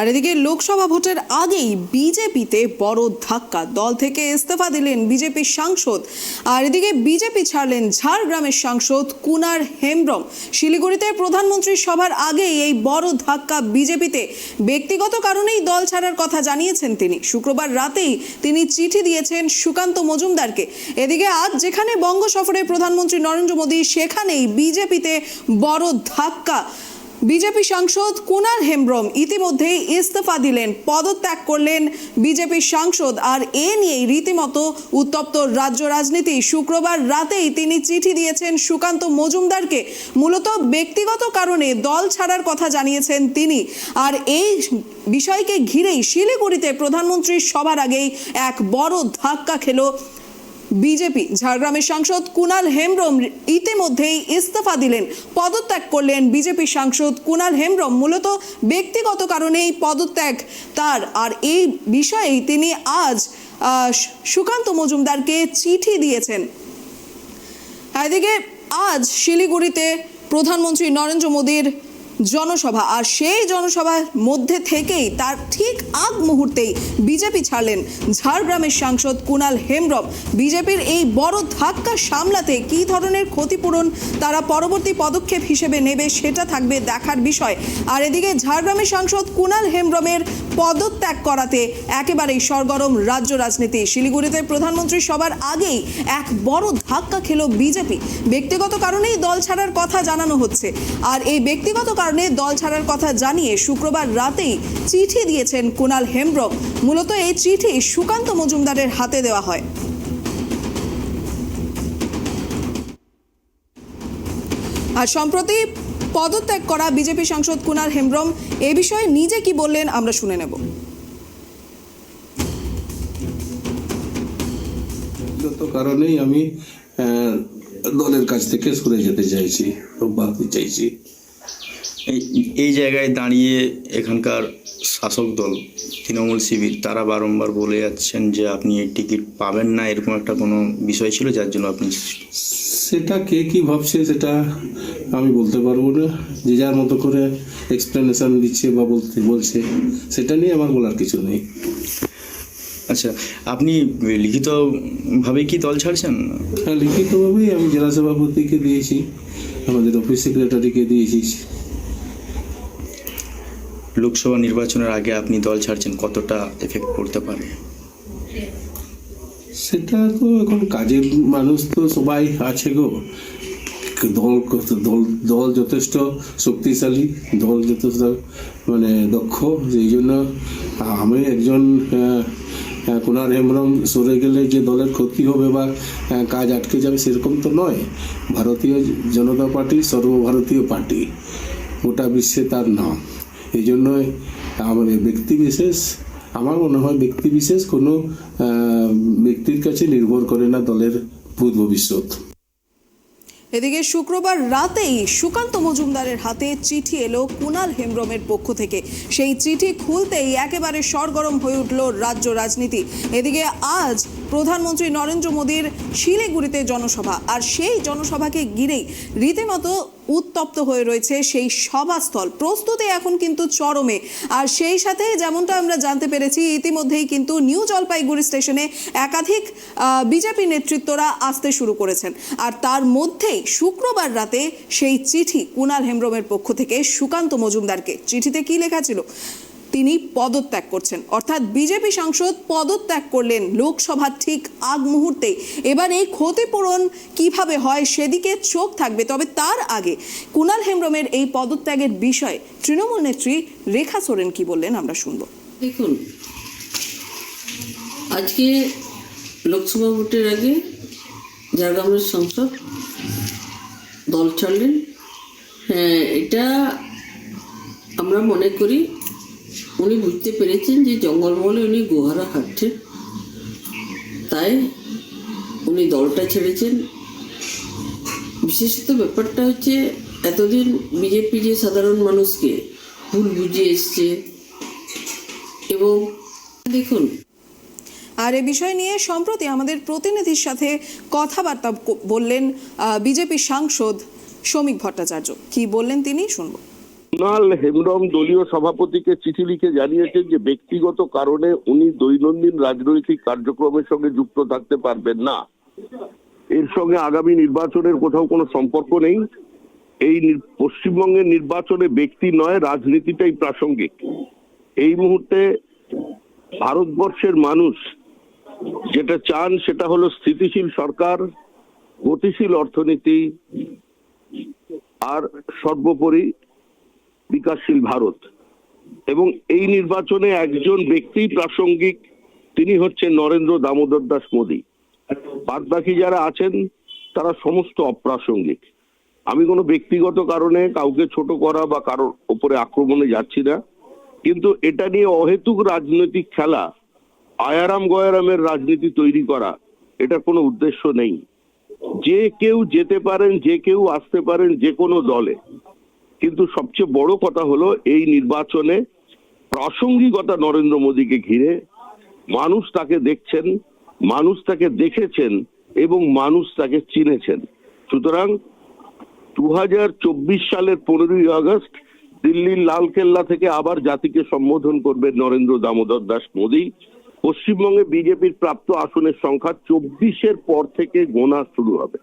আর এদিকে লোকসভা ভোটের আগেই বিজেপিতে বড় ধাক্কা। দল থেকে ইস্তফা দিলেন বিজেপির সাংসদ। আর এদিকে বিজেপি ছাড়লেন ঝাড়গ্রামের সাংসদ কুনার হেমব্রম। শিলিগুড়িতে প্রধানমন্ত্রীর সভার আগেই এই বড় ধাক্কা বিজেপিতে। ব্যক্তিগত কারণেই দল ছাড়ার কথা জানিয়েছেন তিনি। শুক্রবার রাতেই তিনি চিঠি দিয়েছেন সুকান্ত মজুমদারকে। এদিকে আজ যেখানে বঙ্গ সফরে প্রধানমন্ত্রী নরেন্দ্র মোদী, সেখানেই বিজেপিতে বড় ধাক্কা। বিজেপি সাংসদ কুনাল হেমব্রম ইতিমধ্যেই ইস্তফা দিলেন, পদত্যাগ করলেন বিজেপির সাংসদ আর এ নিয়েই রীতিমতো উত্তপ্ত রাজ্য রাজনীতি। শুক্রবার রাতেই তিনি চিঠি দিয়েছেন সুকান্ত মজুমদারকে। মূলত ব্যক্তিগত কারণে দল ছাড়ার কথা জানিয়েছেন তিনি। আর এই বিষয়কে ঘিরেই শিলিগুড়িতে প্রধানমন্ত্রীর সভার আগেই এক বড় ধাক্কা খেলো বিজেপি, ঝাড়গ্রামের সাংসদ কুনাল হেমব্রম ইতিমধ্যেই ইস্তফা দিলেন। পদত্যাগ করলেন বিজেপি সাংসদ কুনাল হেমব্রম। মূলত ব্যক্তিগত কারণেই পদত্যাগ তার। আর এই বিষয়েই তিনি আজ সুকান্ত মজুমদারকে চিঠি দিয়েছেন। এদিকে আজ শিলিগুড়িতে প্রধানমন্ত্রী নরেন্দ্র মোদীর জনসভা। আর সেই জনসভার মধ্যে থেকেই তার ঠিক আগ মুহূর্তেই বিজেপি ছাড়লেন ঝাড়গ্রামের সাংসদ কুণাল হেমব্রম। বিজেপির এই বড় ধাক্কা সামলাতে কী ধরনের ক্ষতিপূরণ তারা পরবর্তী পদক্ষেপ হিসেবে নেবে সেটা থাকবে দেখার বিষয়। আর এদিকে ঝাড়গ্রামের সাংসদ কুণাল হেমব্রমের পদত্যাগ করাতে একেবারেই সরগরম রাজ্য রাজনীতি। শিলিগুড়িতে প্রধানমন্ত্রী সবার আগেই এক বড় ধাক্কা খেল বিজেপি। ব্যক্তিগত কারণেই দল ছাড়ার কথা জানানো হচ্ছে। আর এই ব্যক্তিগত কারণে দল ছাড়ার কথা জানিয়ে শুক্রবার রাতেই চিঠি দিয়েছেন কুনাল হেমব্রম। মূলত এই চিঠি সুকান্ত মজুমদারের হাতে দেওয়া হয়। আর সম্প্রতি পদত্যাগ করা বিজেপি সাংসদ কুনাল হেমব্রম এ বিষয়ে নিজে কি বললেন আমরা শুনে নেব। কারণেই আমি দলের কাছ থেকে সরে যেতে চাইছি বাড়তে চাইছি। এই এই জায়গায় দাঁড়িয়ে এখানকার শাসক দল তৃণমূল শিবির তারা বারংবার বলে যাচ্ছেন যে আপনি এই টিকিট পাবেন না এরকম একটা কোনো বিষয় ছিল যার জন্য আপনি সেটা কে কি ভাবছে সেটা আমি বলতে পারব না যে যার মতো করে এক্সপ্লেনেশন দিচ্ছে বা বলতে বলছে সেটা নিয়ে আমার বলার কিছু নেই। আচ্ছা আপনি লিখিতভাবে কি দল ছাড়ছেন? হ্যাঁ লিখিতভাবেই আমি জেলা সভাপতিকে দিয়েছি আমাদের অফিস সেক্রেটারিকে দিয়েছি। লোকসভা নির্বাচনের আগে আপনি দল ছাড়ছেন কতটা এফেক্ট পড়তে পারে? সেটা তো এখন কাজের মানুষ তো সবাই আছে গো। দল দল দল যথেষ্ট শক্তিশালী, দল যথেষ্ট মানে দক্ষ সেই জন্য আমি একজন কুনার হেমব্রম সরে গেলে যে দলের ক্ষতি হবে বা কাজ আটকে যাবে সেরকম তো নয়। ভারতীয় জনতা পার্টি সর্বভারতীয় পার্টি, গোটা বিশ্বে তার নাম। এই জন্যই আমাদের ব্যক্তি বিশেষ, আমার মনে হয় ব্যক্তি বিশেষ কোনো ব্যক্তির কাছে নির্ভর করে না দলের ভূত ভবিষ্যৎ এদিকে শুক্রবার রাতেই সুকান্ত মজুমদারের হাতে চিঠি এলো কুনাল হেমব্রমের পক্ষ থেকে। সেই চিঠি খুলতেই একেবারে সরগরম হয়ে উঠল রাজ্য রাজনীতি। এদিকে আজ প্রধানমন্ত্রী নরেন্দ্র মোদীর শিলিগুড়িতে জনসভা। আর সেই জনসভাকে ঘিরেই রীতিমতো উত্তপ্ত হয়ে রয়েছে সেই সভাস্থল। প্রস্তুতি এখন কিন্তু চরমে। আর সেই সাথে যেমনটা আমরা জানতে পেরেছি, ইতিমধ্যেই কিন্তু নিউ জলপাইগুড়ি স্টেশনে একাধিক বিজেপি নেতৃত্বরা আসতে শুরু করেছেন। আর তার মধ্যেই শুক্রবার রাতে সেই চিঠি কুনাল হেমব্রমের পক্ষ থেকে সুকান্ত মজুমদারকে। চিঠিতে কি লেখা ছিল? তিনি পদত্যাগ করছেন। অর্থাৎ বিজেপি সাংসদ পদত্যাগ করলেন লোকসভার ঠিক আগ মুহূর্তে এবার এই ক্ষতিপূরণ কীভাবে হয় সেদিকে চোখ থাকবে। তবে তার আগে কুনাল হেমব্রমের এই পদত্যাগের বিষয়ে তৃণমূল নেত্রী রেখা সোরেন কি বললেন আমরা শুনব। দেখুন, আজকে লোকসভা ভোটের আগে ঝাড়গ্রামের সংসদ দল ছাড়লেন। হ্যাঁ এটা আমরা মনে করি উনি বুঝতে পেরেছেন যে জঙ্গলমহলে উনি গোহারা হাঁটছেন। তাই উনি দলটা ছেড়েছেন। বিশেষত ব্যাপারটা হচ্ছে এতদিন বিজেপি যে সাধারণ মানুষকে ভুল বুঝিয়ে এসছে এবং দেখুন, আর এ বিষয় নিয়ে সম্প্রতি আমাদের প্রতিনিধির সাথে কথাবার্তা বললেন বিজেপি সাংসদ শ্রমিক ভট্টাচার্য। কি বললেন তিনি শুনব। কুণাল হেমব্রম দলীয় সভাপতিকে চিঠি লিখে জানিয়েছেন যে ব্যক্তিগত কারণে উনি দৈনন্দিন রাজনৈতিক কার্যক্রমের সঙ্গে যুক্ত থাকতে পারবেন না। এর সঙ্গে আগামী নির্বাচনের কোথাও কোনো সম্পর্ক নেই। এই পশ্চিমবঙ্গের নির্বাচনে ব্যক্তি নয়, রাজনীতিটাই প্রাসঙ্গিক। এই মুহূর্তে ভারতবর্ষের মানুষ যেটা চান সেটা হলো স্থিতিশীল সরকার, গতিশীল অর্থনীতি আর সর্বোপরি বিকাশশীল ভারত। এবং এই নির্বাচনে একজন ব্যক্তি প্রাসঙ্গিক, তিনি হচ্ছেন নরেন্দ্র দামোদর দাস মোদী। বাদ বাকি যারা আছেন, তারা সমস্ত অপ্রাসঙ্গিক। আমি কোনো ব্যক্তিগত কারণে কাউকে ছোট করা বা কারোর ওপরে আক্রমণে যাচ্ছি না। কিন্তু এটা নিয়ে অহেতুক রাজনৈতিক খেলা, আয়ারাম গয়ারামের রাজনীতি তৈরি করা এটা কোনো উদ্দেশ্য নেই। যে কেউ যেতে পারেন, যে কেউ আসতে পারেন, যে কোনো দলে। কিন্তু সবচেয়ে বড় কথা হলো এই নির্বাচনে প্রাসঙ্গিকতা নরেন্দ্র মোদীকে ঘিরে মানুষ তাকে দেখছেন, মানুষ তাকে দেখেছেন এবং মানুষ তাকে চিনেছেন। সুতরাং দু হাজার চব্বিশ সালের পনেরোই আগস্ট দিল্লির লালকেল্লা থেকে আবার জাতিকে সম্বোধন করবেন নরেন্দ্র দামোদর দাস মোদী। পশ্চিমবঙ্গে বিজেপির প্রাপ্ত আসনের সংখ্যা চব্বিশের পর থেকে গোনা শুরু হবে।